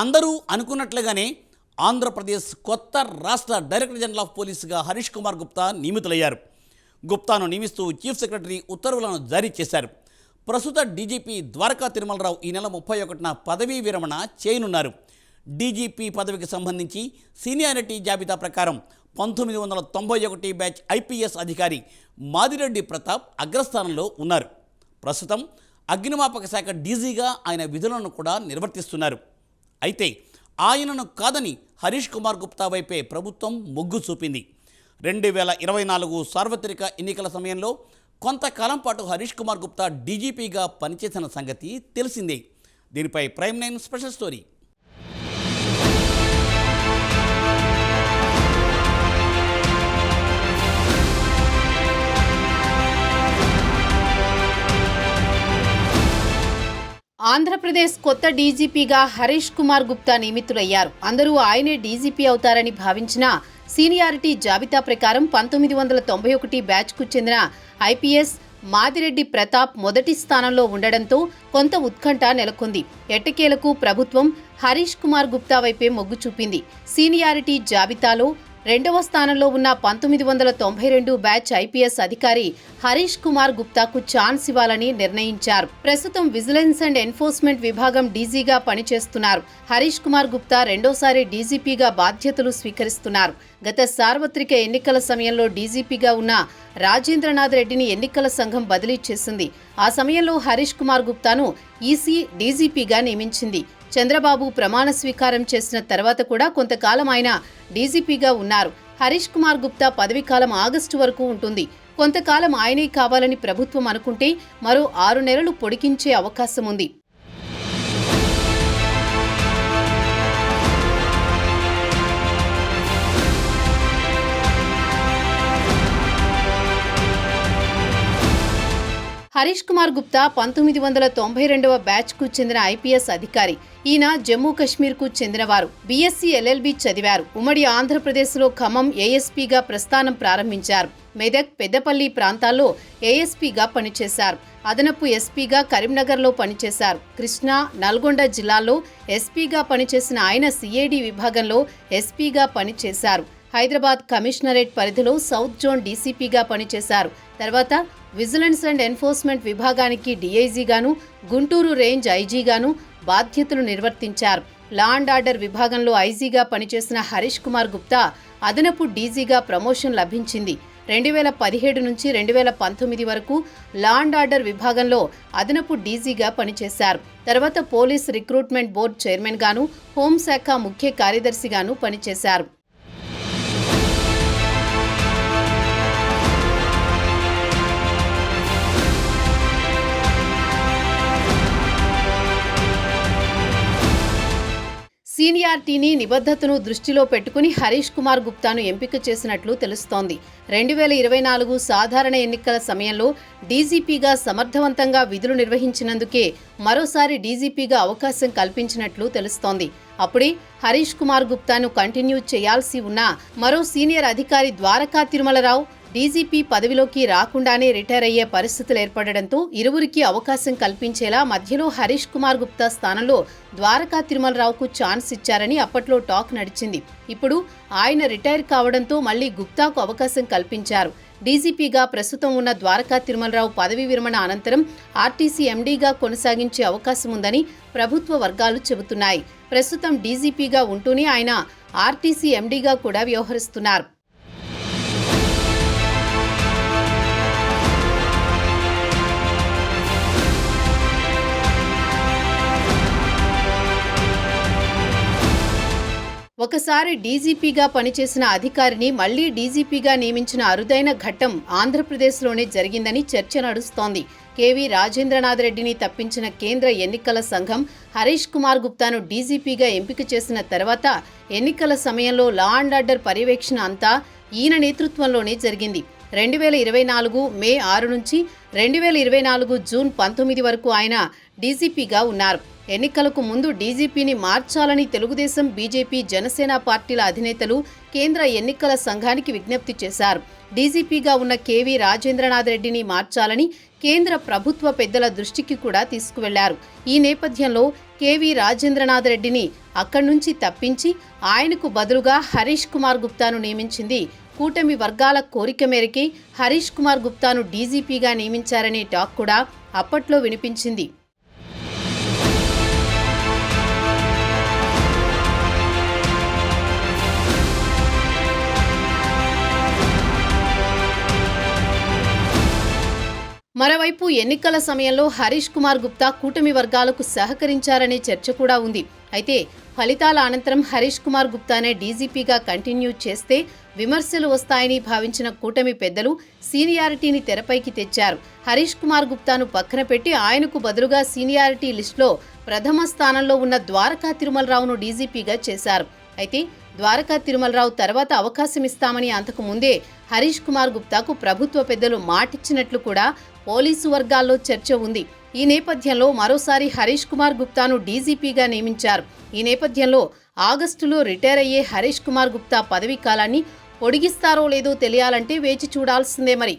అందరూ అనుకున్నట్లుగానే ఆంధ్రప్రదేశ్ కొత్త రాష్ట్ర డైరెక్టర్ జనరల్ ఆఫ్ పోలీసుగా హరీష్ కుమార్ గుప్తా నియమితులయ్యారు. గుప్తాను నియమిస్తూ చీఫ్ సెక్రటరీ ఉత్తర్వులను జారీ చేశారు. ప్రస్తుత డీజీపీ ద్వారకా తిరుమలరావు ఈ నెల ముప్పై ఒకటిన పదవీ విరమణ చేయనున్నారు. డీజీపీ పదవికి సంబంధించి సీనియారిటీ జాబితా ప్రకారం పంతొమ్మిది వందల తొంభై ఒకటి బ్యాచ్ ఐపీఎస్ అధికారి మాదిరెడ్డి ప్రతాప్ అగ్రస్థానంలో ఉన్నారు. ప్రస్తుతం అగ్నిమాపక శాఖ డీజీగా ఆయన విధులను కూడా నిర్వర్తిస్తున్నారు. అయితే ఆయనను కాదని హరీష్ కుమార్ గుప్తా వైపే ప్రభుత్వం మొగ్గు చూపింది. రెండు వేల ఇరవై నాలుగు సార్వత్రిక ఎన్నికల సమయంలో కొంతకాలం పాటు హరీష్ కుమార్ గుప్తా డీజీపీగా పనిచేసిన సంగతి తెలిసిందే. దీనిపై prime nine special story. Andhra Pradesh కొత్త డీజీపీగా హరీష్ కుమార్ గుప్తా నియమితులయ్యారు. అందరూ ఆయనే డీజీపీ అవుతారని భావించిన సీనియారిటీ జాబితా ప్రకారం పంతొమ్మిది వందల తొంభై ఒకటి బ్యాచ్కు చెందిన ఐపీఎస్ మాదిరెడ్డి ప్రతాప్ మొదటి స్థానంలో ఉండడంతో కొంత ఉత్కంఠ నెలకొంది. ఎట్టకేలకు ప్రభుత్వం హరీష్ కుమార్ గుప్తా వైపే మొగ్గు చూపింది. సీనియారిటీ జాబితాలో రెండవ స్థానంలో ఉన్న పంతొమ్మిది వందల తొంభై రెండు బ్యాచ్ ఐపీఎస్ అధికారి హరీష్ కుమార్ గుప్తాకు ఛాన్స్ ఇవ్వాలని నిర్ణయించారు. ప్రస్తుతం విజిలెన్స్ అండ్ ఎన్ఫోర్స్మెంట్ విభాగం డీజీగా పనిచేస్తున్నారు. హరీష్ కుమార్ గుప్తా రెండోసారి డీజీపీగా బాధ్యతలు స్వీకరిస్తున్నారు. గత సార్వత్రిక ఎన్నికల సమయంలో డీజీపీగా ఉన్న రాజేంద్రనాథ్ రెడ్డిని ఎన్నికల సంఘం బదిలీ చేసింది. ఆ సమయంలో హరీష్ కుమార్ గుప్తాను ఈసీ డీజీపీగా నియమించింది. చంద్రబాబు ప్రమాణ స్వీకారం చేసిన తర్వాత కూడా కొంతకాలం ఆయన డీజీపీగా ఉన్నారు. హరీష్ కుమార్ గుప్తా పదవీకాలం ఆగస్టు వరకు ఉంటుంది. కొంతకాలం ఆయనే కావాలని ప్రభుత్వం అనుకుంటే మరో ఆరు నెలలు పొడిగించే అవకాశం ఉంది హరీష్ కుమార్ గుప్తా పంతొమ్మిది వందల తొంభై రెండవ బ్యాచ్కు చెందిన ఐపీఎస్ అధికారి. ఈయన జమ్మూ కశ్మీర్కు చెందినవారు. బీఎస్సీ ఎల్ఎల్బి చదివారు. ఉమ్మడి ఆంధ్రప్రదేశ్లో ఖమ్మం ఏఎస్పీగా ప్రస్థానం ప్రారంభించారు. మెదక్ పెద్దపల్లి ప్రాంతాల్లో ఏఎస్పీగా పనిచేశారు. అదనపు ఎస్పీగా కరీంనగర్లో పనిచేశారు. కృష్ణా నల్గొండ జిల్లాల్లో ఎస్పీగా పనిచేసిన ఆయన సిఐడి విభాగంలో ఎస్పీగా పనిచేశారు. హైదరాబాద్ కమిషనరేట్ పరిధిలో సౌత్ జోన్ డీసీపీగా పనిచేశారు. తర్వాత విజిలెన్స్ అండ్ ఎన్ఫోర్స్మెంట్ విభాగానికి డీఐజీగాను గుంటూరు రేంజ్ ఐజీగాను బాధ్యతలు నిర్వర్తించారు. లా అండ్ ఆర్డర్ విభాగంలో ఐజీగా పనిచేసిన హరీష్ కుమార్ గుప్తా అదనపు డీజీగా ప్రమోషన్ లభించింది. రెండు వేల పదిహేడు నుంచి రెండు వేల పంతొమ్మిది వరకు లా అండ్ ఆర్డర్ విభాగంలో అదనపు డీజీగా పనిచేశారు. తర్వాత పోలీస్ రిక్రూట్మెంట్ బోర్డు చైర్మన్ గాను హోంశాఖ ముఖ్య కార్యదర్శిగాను పనిచేశారు. సీనియారిటీని నిబద్ధతను దృష్టిలో పెట్టుకుని హరీష్ కుమార్ గుప్తాను ఎంపిక చేసినట్లు తెలుస్తోంది. రెండు వేల ఇరవై నాలుగు సాధారణ ఎన్నికల సమయంలో డీజీపీగా సమర్థవంతంగా విధులు నిర్వహించినందుకే మరోసారి డీజీపీగా అవకాశం కల్పించినట్లు తెలుస్తోంది. అప్పుడే హరీష్ కుమార్ గుప్తాను కంటిన్యూ చేయాల్సి ఉన్న మరో సీనియర్ అధికారి ద్వారకా తిరుమలరావు డీజీపీ పదవిలోకి రాకుండానే రిటైర్ అయ్యే పరిస్థితులు ఏర్పడడంతో ఇరువురికి అవకాశం కల్పించేలా మధ్యలో హరీష్ కుమార్ గుప్తా స్థానంలో ద్వారకా తిరుమలరావుకు ఛాన్స్ ఇచ్చారని అప్పట్లో టాక్ నడిచింది. ఇప్పుడు ఆయన రిటైర్ కావడంతో మళ్ళీ గుప్తాకు అవకాశం కల్పించారు. డీజీపీగా ప్రస్తుతం ఉన్న ద్వారకా తిరుమలరావు పదవీ విరమణ అనంతరం ఆర్టీసీ ఎండీగా కొనసాగించే అవకాశం ఉందని ప్రభుత్వ వర్గాలు చెబుతున్నాయి. ప్రస్తుతం డీజీపీగా ఉంటూనే ఆయన ఆర్టీసీ ఎండీగా కూడా వ్యవహరిస్తున్నారు. ఒకసారి డీజీపీగా పనిచేసిన అధికారిని మళ్ళీ డీజీపీగా నియమించిన అరుదైన ఘట్టం ఆంధ్రప్రదేశ్లోనే జరిగిందని చర్చ నడుస్తోంది. కేవీ రాజేంద్రనాథ్ రెడ్డిని తప్పించిన కేంద్ర ఎన్నికల సంఘం హరీష్ కుమార్ గుప్తాను డీజీపీగా ఎంపిక చేసిన తర్వాత ఎన్నికల సమయంలో లా అండ్ ఆర్డర్ పర్యవేక్షణ అంతా ఈయన నేతృత్వంలోనే జరిగింది. రెండు వేల ఇరవై నాలుగు మే ఆరు నుంచి రెండు వేల ఇరవై నాలుగు జూన్ పంతొమ్మిది వరకు ఆయన డీజీపీగా ఉన్నారు. ఎన్నికలకు ముందు డీజీపీని మార్చాలని తెలుగుదేశం బీజేపీ జనసేన పార్టీల అధినేతలు కేంద్ర ఎన్నికల సంఘానికి విజ్ఞప్తి చేశారు. డీజీపీగా ఉన్న కేవీ రాజేంద్రనాథ్ రెడ్డిని మార్చాలని కేంద్ర ప్రభుత్వ పెద్దల దృష్టికి కూడా తీసుకువెళ్ళారు. ఈ నేపథ్యంలో కేవీ రాజేంద్రనాథ్ రెడ్డిని అక్కడి నుంచి తప్పించి ఆయనకు బదులుగా హరీష్ కుమార్ గుప్తాను నియమించింది. కూటమి వర్గాల కోరిక మేరకే హరీష్ కుమార్ గుప్తాను డీజీపీగా నియమించారనే టాక్ కూడా అప్పట్లో వినిపించింది. మరోవైపు ఎన్నికల సమయంలో హరీష్ కుమార్ గుప్తా కూటమి వర్గాలకు సహకరించారనే చర్చ కూడా ఉంది. అయితే ఫలితాల అనంతరం హరీష్ కుమార్ గుప్తానే డీజీపీగా కంటిన్యూ చేస్తే విమర్శలు వస్తాయని భావించిన కూటమి పెద్దలు సీనియారిటీని తెరపైకి తెచ్చారు. హరీష్ కుమార్ గుప్తాను పక్కన పెట్టి ఆయనకు బదులుగా సీనియారిటీ లిస్టులో ప్రథమ స్థానంలో ఉన్న ద్వారకా తిరుమలరావును డీజీపీగా చేశారు. అయితే ద్వారకా తిరుమలరావు తర్వాత అవకాశం ఇస్తామని అంతకు ముందే హరీష్ కుమార్ గుప్తాకు ప్రభుత్వ పెద్దలు మాటిచ్చినట్లు కూడా పోలీసు వర్గాల్లో చర్చ ఉంది. ఈ నేపథ్యంలో మరోసారి హరీష్ కుమార్ గుప్తాను డీజీపీగా నియమించారు. ఈ నేపథ్యంలో ఆగస్టులో రిటైర్ అయ్యే హరీష్ కుమార్ గుప్తా పదవీ కాలాన్ని పొడిగిస్తారో లేదో తెలియాలంటే వేచి చూడాల్సిందే మరి.